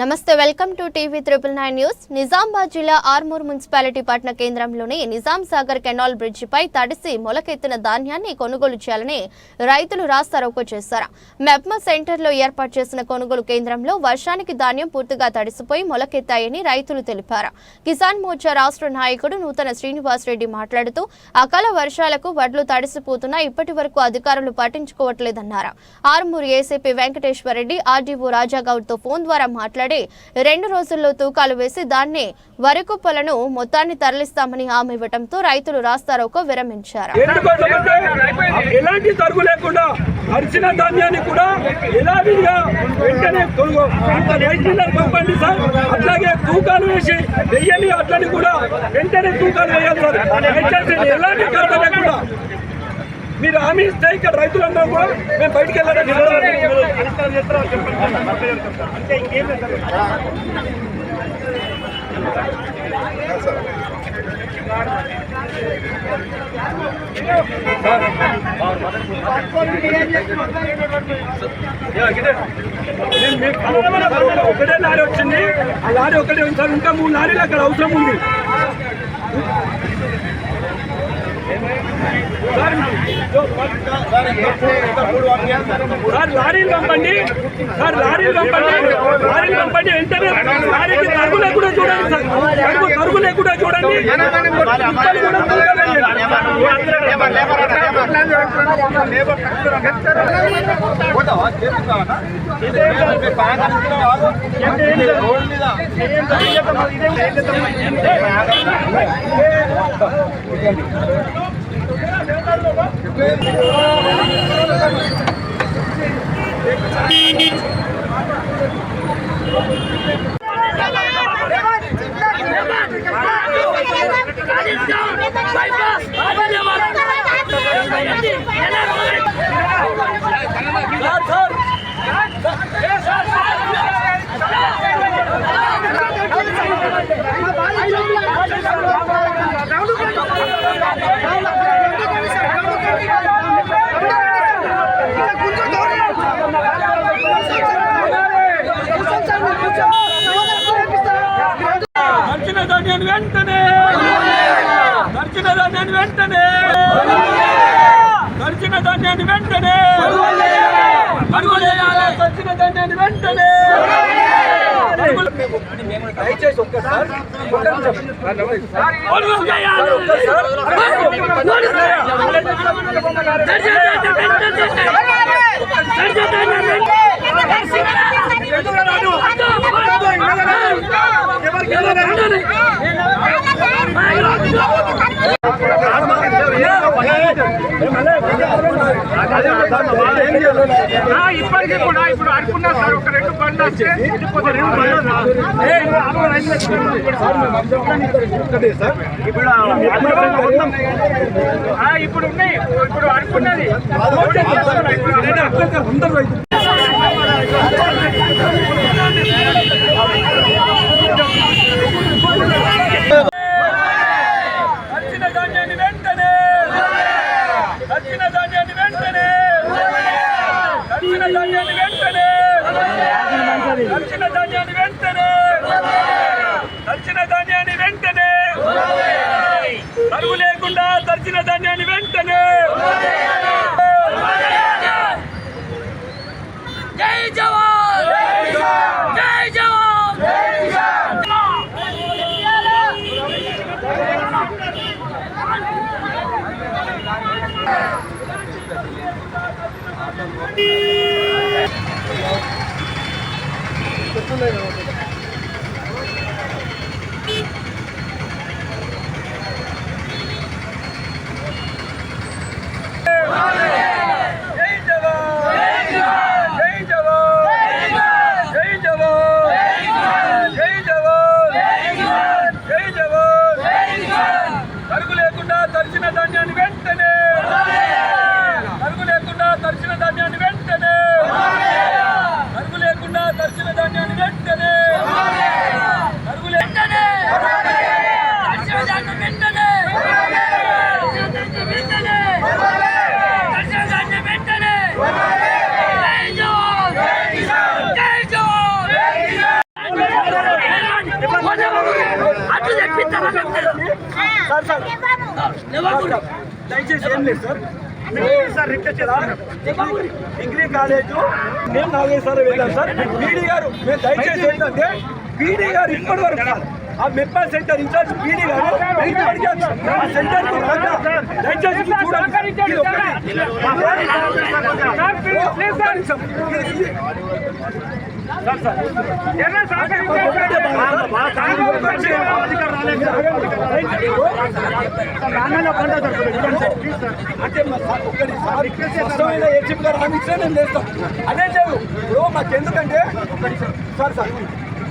నమస్తే welcome to TV triple nine news. Nizamabad జిల్లా Armoor municipality పట్టణ కేంద్రంలోని నిజాం సాగర్ కెనాల్ బ్రిడ్జిపై తడిసి మొలకెత్తిన ధాన్యాన్ని కొనుగోలు చేయాలని రైతులు రాస్తారోకో చేశారు. మెప్మా సెంటర్లో ఏర్పాటు చేసిన కొనుగోలు కేంద్రంలో వర్షానికి ధాన్యం పూర్తిగా తడిసిపోయి మొలకెత్తాయని రైతులు తెలిపారు. కిసాన్ మోర్చా రాష్ట్ర నాయకుడు నూతన శ్రీనివాస్ రెడ్డి మాట్లాడుతూ అకాల వర్షాలకు వడ్లు తడిసిపోతున్నా ఇప్పటి వరకు అధికారులు పట్టించుకోవట్లేదన్నారు. ఆర్మూర్ ఏసీపీ వెంకటేశ్వరరెడ్డి ఆర్డీఓ రాజాగౌడ్తో ఫోన్ ద్వారా మాట్లాడి రెండు రోజుల్లో తూకాలు వేసి దాన్ని వరికుప్పలను మొత్తాన్ని తరలిస్తామని హామీ ఇవ్వడంతో రైతులు రాస్తారోకో విరమించారు. ఎలాంటి తరుగు లేకుండా అరిచిన ధాన్యాన్ని కూడా యథావిధిగా వెంటనే అంత పంపండి సార్. అట్లాగే తూకాలు వేసి అట్లని కూడా వెంటనే తూకాలు వేయాలి సార్. దయచేసి ఎలాంటి కథ లేకుండా మీరు హామీ ఇస్తే ఇక్కడ రైతులందరూ కూడా మేము బయటికి వెళ్ళడానికి నేను ఒకటే లారీ వచ్చింది. ఆ లారీ ఒకటే ఉంది సార్. ఇంకా మూడు లారీలు అక్కడ అవసరం ఉంది. సార్ లారీలు పంపండి. సార్ లారీలు పంపండి. లారీలు పంపండి. వెంటనే లారీకి తరుగు లేకుండా చూడండి సార్. తరుగు తరుగు లేకుండా చూడండి. కుప్పలు ఇదే తూగాలండి. సార్ నడిచిన వెంటనే వెంటనే దయచేసి ఒక్కసారి ఒక్కసారి. అడుగులు ఇప్పటికీ కూడా ఇప్పుడు అనుకున్నా సార్ ఒక రెండు బండ్లు వస్తే వెళ్ళిపోతే రెండు బండ్లు ఆ, ఇప్పుడు ఉన్నాయి ఇప్పుడు అనుకున్నది. అందరూ రైతు నచ్చిన ధాన్యాన్ని వెంటనే నచ్చిన ధాన్యాన్ని వెంటనే నచ్చిన ధాన్యాన్ని వెంటనే నచ్చిన ధాన్యాన్ని వెంటనే నచ్చిన ధాన్యాన్ని వెంటనే తరుగు లేకుండా ధాన్యాన్ని వెంటనే! జై జవాన్ జై జవాన్ జై జవాన్ జై జవాన్ జై జవాన్ తరుగు లేకుండా తరిచిన ధాన్యాన్ని వెంటనే తరుగు లేకుండా తరిచిన ధాన్యాన్ని వెంటనే తరుగు లేకుండా తరిచిన ధాన్యాన్ని వెంటనే సార్ సార్ దయచేసి ఏం లేదు సార్ సార్ రిక్వెస్ట్ చేస్తాను డిగ్రీ కాలేజ్ మేము నాగేశ్వర వెళ్ళాం సార్ పీడీ గారు మేము దయచేసి ఏంటంటే పీడీ గారు ఇప్పటి వరకు ఆ మెప్పల్ సెంటర్ ఇన్ఛార్జ్ పీడీ గారు ఇప్పటికే ఆ సెంటర్ దయచేసి చూడండి అంటే మా స్పష్టమైన హామీ ఇచ్చినా నేను అదే లేదు ఇప్పుడు మాకు ఎందుకంటే సార్ సార్.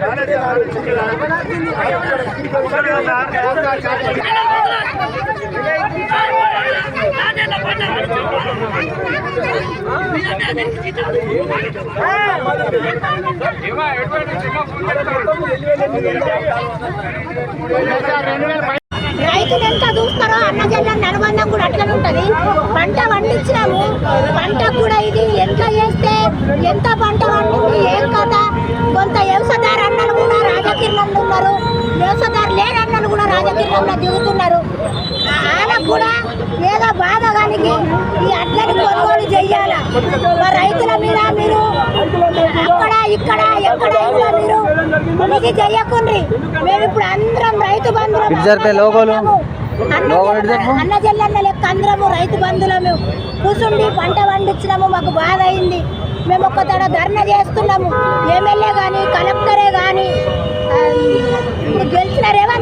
రానడే రైతులు ఎంత చూస్తారో అన్న జల్లని అనుబంధం కూడా అట్లనే ఉంటది. పంట పండించినాము పంట కూడా ఇది ఎంత చేస్తే ఎంత పంట పండింది ఏం కథ కొంత వ్యవసాయదారు అన్నలు కూడా రాజకీయంలో ఉన్నారు వ్యవసాయదారు లేని అన్నలు కూడా రాజకీయంలో దిగుతున్నారు వాళ్ళకు కూడా ఏదో బాధ కలిగి ఈ అట్లని కొనుగోలు చెయ్యాల మా రైతుల మీద మీరు అక్కడ ఇక్కడ ఎక్కడ కూడా మీరు ఉనికి చెయ్యకుండ్రి మేము ఇప్పుడు అందరం రైతు బంధువులం. అన్న జల్లన్న లెక్క అందరము రైతు బంధువులము. కూర్చుండి పంట పండించినాము మాకు బాధ అయింది. మేము ఒక్క తడ ధర్నా చేస్తున్నాము. ఎమ్మెల్యే కానీ కలెక్టరే కానీ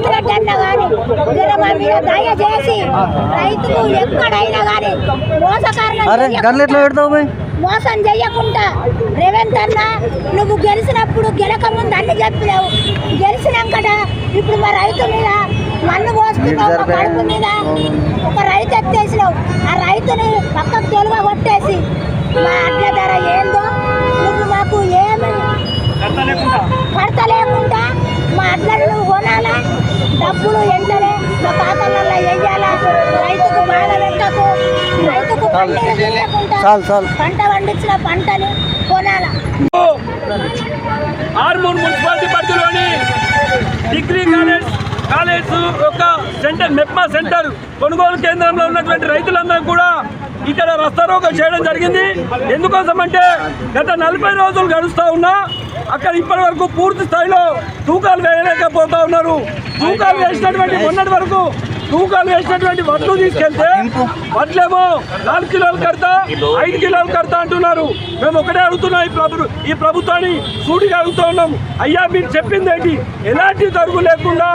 అన్న కానీ మా మీద దయచేసి రైతులు ఎక్కడైనా కానీ పోయి మోసం చెయ్యకుండా రేవంత్ అన్న నువ్వు గెలిచినప్పుడు గెలక ముందు అన్ని చెప్పినావు. గెలిచినాకట ఇప్పుడు మా రైతు మీద మన్ను కడుపు మీద ఒక రైతు ఎత్తేసినావు. ఆ రైతుని పక్కకు తొలుగా కొట్టేసి మా అడ్ల ధర ఏందో నువ్వు మాకు ఏమి కడత లేకుండా మా అడ్లను నువ్వు కొనాలా? డబ్బులు వెంటనే మా ఖాతాలలో వెయ్యాలా రైతుకు బాధ పెట్టకు. రైతుకు పంట పండించిన పంటని కొనాలా? ఆర్మూర్ మున్సిపాలిటీ పరిధిలోని డిగ్రీ కాలేజ్ కాలేజ్ ఒక సెంటర్ మెప్మా సెంటర్ కొనుగోలు కేంద్రంలో ఉన్నటువంటి రైతులందరూ కూడా ఇక్కడ రస్తారోకో చేయడం జరిగింది. ఎందుకోసం అంటే గత నలభై రోజులు గడుస్తూ ఉన్నా అక్కడ ఇప్పటి వరకు పూర్తి స్థాయిలో తూకాలు వేయలేకపోతా ఉన్నారు. తూకాలు వేసినటువంటి మొన్నటి వరకు తూకాలు వేసినటువంటి వడ్లు తీసుకెళ్తే వడ్లేమో నాలుగు కిలోలు కడతా ఐదు కిలోలు కడతా అంటున్నారు. మేము ఒకటే అడుగుతున్నాం ఈ ప్రభు ఈ ప్రభుత్వాన్ని సూటిగా అడుగుతూ ఉన్నాం. అయ్యా మీరు చెప్పింది ఏంటి? ఎలాంటి తరుగు లేకుండా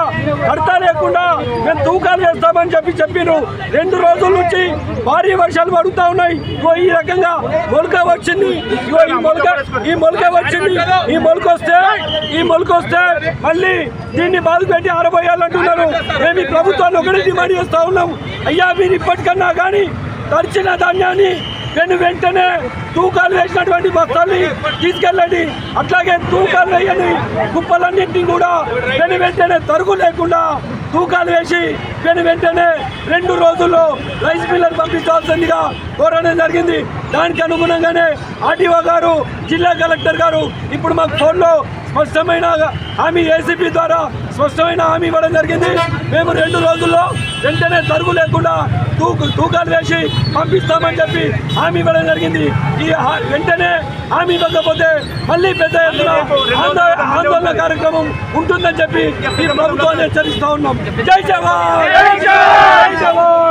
కడతా లేకుండా మేము తూకాలు వేస్తామని చెప్పి చెప్పిరు రెండు రోజుల నుంచి భారీ వర్షాలు పడుతూ ఉన్నాయి. ఇగో ఈ రకంగా మొలక వచ్చింది. ఇగో ఈ మొలక ఈ మొలక వచ్చింది. ఈ మొలక వస్తే ఈ మొలక వస్తే మళ్ళీ దీన్ని బాధ పెట్టి ఆరబోయాలంటున్నారు. మేము ఈ ప్రభుత్వాన్ని ఒకటే డిమాండ్ చేస్తా ఉన్నాం. అయ్యా మీరు ఇప్పటికన్నా కానీ తడిచిన ధాన్యాన్ని వెను వెంటనే తూకాలు వేసినటువంటి బస్తాల్ని తీసుకెళ్ళండి. అట్లాగే తూకాలు వేయని కుప్పలన్నింటినీ కూడా వెను వెంటనే తరుగు లేకుండా తూకాలు వేసి వెను వెంటనే రెండు రోజుల్లో రైస్ మిల్లర్ పంపించాల్సిందిగా కోరడం జరిగింది. దానికి అనుగుణంగానే ఆర్టీఓ గారు జిల్లా కలెక్టర్ గారు ఇప్పుడు మాకు ఫోన్లో స్పష్టమైన హామీ ఏసీపీ ద్వారా స్పష్టమైన హామీ ఇవ్వడం జరిగింది. మేము రెండు రోజుల్లో వెంటనే తరుగు లేకుండా తూకు తూకాలు వేసి పంపిస్తామని చెప్పి హామీ ఇవ్వడం జరిగింది. ఈ వెంటనే హామీ ఇవ్వకపోతే మళ్ళీ పెద్ద ఎత్తున ఆందోళన ఆందోళన కార్యక్రమం ఉంటుందని చెప్పి ఈ ప్రభుత్వాన్ని హెచ్చరిస్తా ఉన్నాం. జై జవాన్! జై జవాన్!